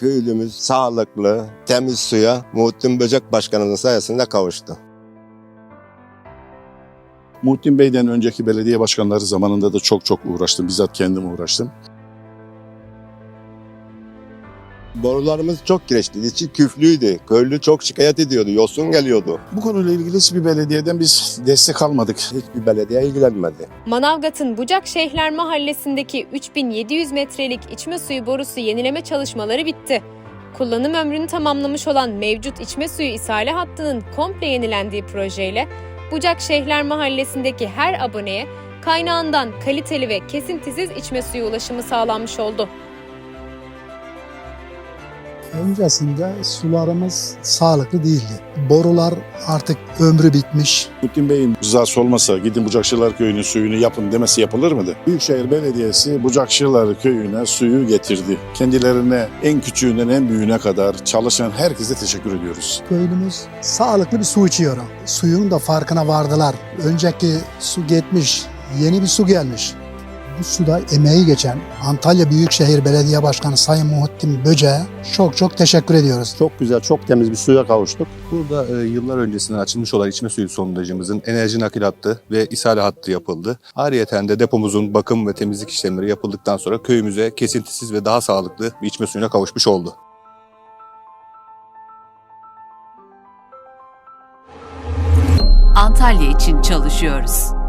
köylümüz sağlıklı, temiz suya Muhittin Böcek Başkanı'nın sayesinde kavuştu. Muhittin Bey'den önceki belediye başkanları zamanında da çok çok uğraştım. Bizzat kendim uğraştım. Borularımız çok kireçliydi, içi küflüydü. Köylü çok şikayet ediyordu, yosun geliyordu. Bu konuyla ilgili hiçbir belediyeden biz destek almadık. Hiçbir belediye ilgilenmedi. Manavgat'ın Bucak Şehirler Mahallesi'ndeki 3700 metrelik içme suyu borusu yenileme çalışmaları bitti. Kullanım ömrünü tamamlamış olan mevcut içme suyu ishale hattının komple yenilendiği projeyle Bucak Şehirler Mahallesi'ndeki her aboneye kaynağından kaliteli ve kesintisiz içme suyu ulaşımı sağlanmış oldu. Öncesinde sularımız sağlıklı değildi. Borular artık ömrü bitmiş. Muhittin Bey'in rızası olmasa gidin Bucakşılar Köyü'nün suyunu yapın demesi yapılır mıydı? Büyükşehir Belediyesi Bucakşılar Köyü'ne suyu getirdi. Kendilerine en küçüğünden en büyüğüne kadar çalışan herkese teşekkür ediyoruz. Köylümüz sağlıklı bir su içiyor. Suyun da farkına vardılar. Önceki su gitmiş, yeni bir su gelmiş. Bu suda emeği geçen Antalya Büyükşehir Belediye Başkanı Sayın Muhittin Böce'ye çok çok teşekkür ediyoruz. Çok güzel, çok temiz bir suya kavuştuk. Burada e, yıllar öncesinden açılmış olan içme suyu sondajımızın enerji nakil hattı ve ishale hattı yapıldı. Ayrıyeten de depomuzun bakım ve temizlik işlemleri yapıldıktan sonra köyümüze kesintisiz ve daha sağlıklı bir içme suyuna kavuşmuş oldu. Antalya için çalışıyoruz.